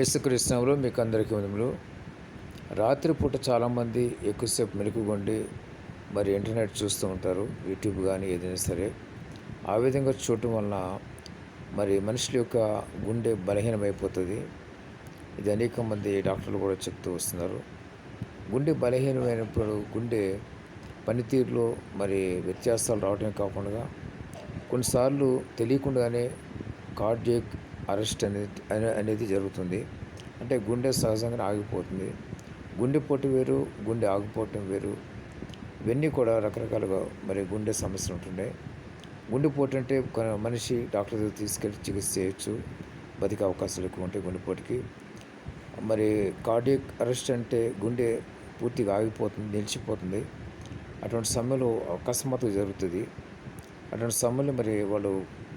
యేసుకృష్ణంలో మీకు అందరికీ వందములు. రాత్రిపూట చాలామంది ఎక్కువసేపు మెలుగుగొండి మరి ఇంటర్నెట్ చూస్తూ ఉంటారు యూట్యూబ్ కానీ ఏదైనా సరే. ఆ విధంగా చూడటం వలన మరి మనుషుల యొక్క గుండె బలహీనమైపోతుంది. ఇది అనేక మంది డాక్టర్లు కూడా చెప్తూ వస్తున్నారు. గుండె బలహీనమైనప్పుడు గుండె పనితీరులో మరి వ్యత్యాసాలు రావడమే కాకుండా కొన్నిసార్లు తెలియకుండానే కార్డియక్ అరెస్ట్ అనేది అనేది జరుగుతుంది. అంటే గుండె సహజంగానే ఆగిపోతుంది. గుండెపోటు వేరు గుండె ఆగిపోవటం వేరు. ఇవన్నీ కూడా రకరకాలుగా మరి గుండె సమస్యలు ఉంటుంటాయి గుండెపోటు అంటే మనిషి డాక్టర్ దగ్గర తీసుకెళ్ళి చికిత్స చేయొచ్చు. బతికే అవకాశాలు ఎక్కువ ఉంటాయి గుండెపోటుకి మరి కార్డియక్ అరెస్ట్ అంటే గుండె పూర్తిగా ఆగిపోతుంది నిలిచిపోతుంది. అటువంటి సమయంలో అకస్మాత్తుగా జరుగుతుంది. అటువంటి సమయంలో మరి వాళ్ళు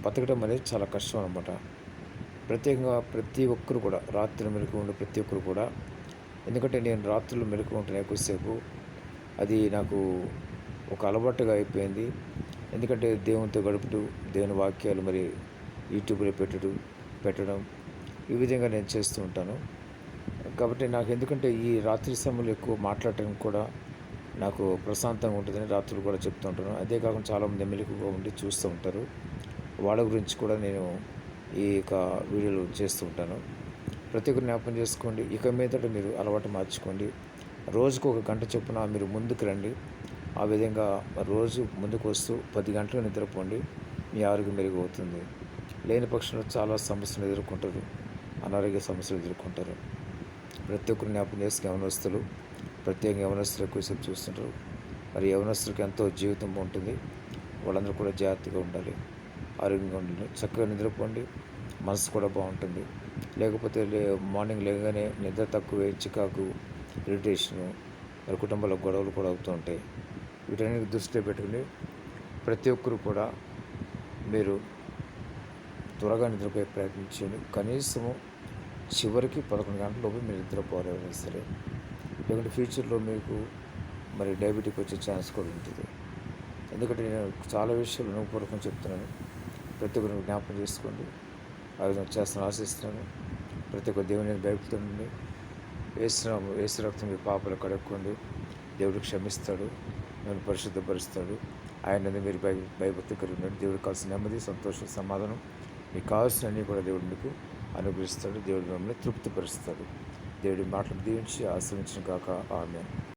బతకడం అనేది చాలా కష్టం అనమాట ప్రత్యేకంగా ప్రతి ఒక్కరు కూడా రాత్రి మెలకు ఉండే ప్రతి ఒక్కరు కూడా ఎందుకంటే నేను రాత్రులు మెలకు ఉంటాను ఎక్కువసేపు అది నాకు ఒక అలవాటుగా అయిపోయింది. ఎందుకంటే దేవునితో గడుపుడు దేవుని వాక్యాలు మరి యూట్యూబ్లో పెట్టడం పెట్టడం ఈ విధంగా నేను చేస్తూ ఉంటాను. కాబట్టి నాకు ఎందుకంటే ఈ రాత్రి సమయంలో ఎక్కువ మాట్లాడటం కూడా నాకు ప్రశాంతంగా ఉంటుందని రాత్రులు కూడా చెప్తూ ఉంటాను. అదే కాకుండా చాలామంది మెలకుగా ఉండి చూస్తూ ఉంటారు. వాళ్ళ గురించి కూడా నేను ఈ యొక్క వీడియోలు చేస్తూ ఉంటాను. ప్రతి ఒక్కరు జ్ఞాపకం చేసుకోండి. ఇక మీదట మీరు అలవాటు మార్చుకోండి. రోజుకు ఒక గంట చొప్పున మీరు ముందుకు రండి. ఆ విధంగా రోజు ముందుకు వస్తూ పది గంటలు నిద్రపోండి. మీ ఆరోగ్యం మెరుగవుతుంది. లేని పక్షంలో చాలా సమస్యలు ఎదుర్కొంటారు. అనారోగ్య సమస్యలు ఎదుర్కొంటారు. ప్రతి ఒక్కరు జ్ఞాపకం చేసి యవనస్తులు ప్రత్యేకంగా యవనస్తులు ఎక్కువసేపు చూస్తుంటారు. మరి యవనస్తులకి ఎంతో జీవితం ఉంటుంది. వాళ్ళందరూ కూడా జాగ్రత్తగా ఉండాలి. ఆరోగ్యంగా ఉంటుంది చక్కగా నిద్రపోండి మనసు కూడా బాగుంటుంది. లేకపోతే లే మార్నింగ్ లేగానే నిద్ర తక్కువ చికాకు ఇరిటేషను మరి కుటుంబంలో గొడవలు కూడా అవుతూ ఉంటాయి. వీటన్నిటి దృష్టిలో పెట్టుకుని ప్రతి ఒక్కరు కూడా మీరు త్వరగా నిద్రపోయే ప్రయత్నించండి కనీసము చివరికి పదకొండు గంటల లోపు మీరు నిద్రపోవాలి సరే. లేకుంటే ఫ్యూచర్లో మీకు మరి డయాబెటిక్ వచ్చే ఛాన్స్ కూడా ఉంటుంది. ఎందుకంటే నేను చాలా విషయాలు అనుపూర్వకం చెప్తున్నాను. ప్రతి ఒక్కరిని జ్ఞాపకం చేసుకోండి. ఆ విధంగా చేస్తాను ఆశిస్తున్నాను. ప్రతి ఒక్క దేవుని భయపడుతుండండి. వేసిన వేసి రక్తం మీ పాపలు కడుక్కోండి. దేవుడు క్షమిస్తాడు. నన్ను పరిశుద్ధపరుస్తాడు. ఆయన మీరు భయ భయభక్తి కలిగి ఉండండి. దేవుడు కావాల్సిన నెమ్మది సంతోషం సమాధానం మీకు కావాల్సినవన్నీ కూడా దేవుడు మీకు అనుగ్రహిస్తాడు. దేవుడు మిమ్మల్ని తృప్తిపరుస్తాడు. దేవుడి మాటలు దీవించి ఆశ్రయించిన కాక ఆమె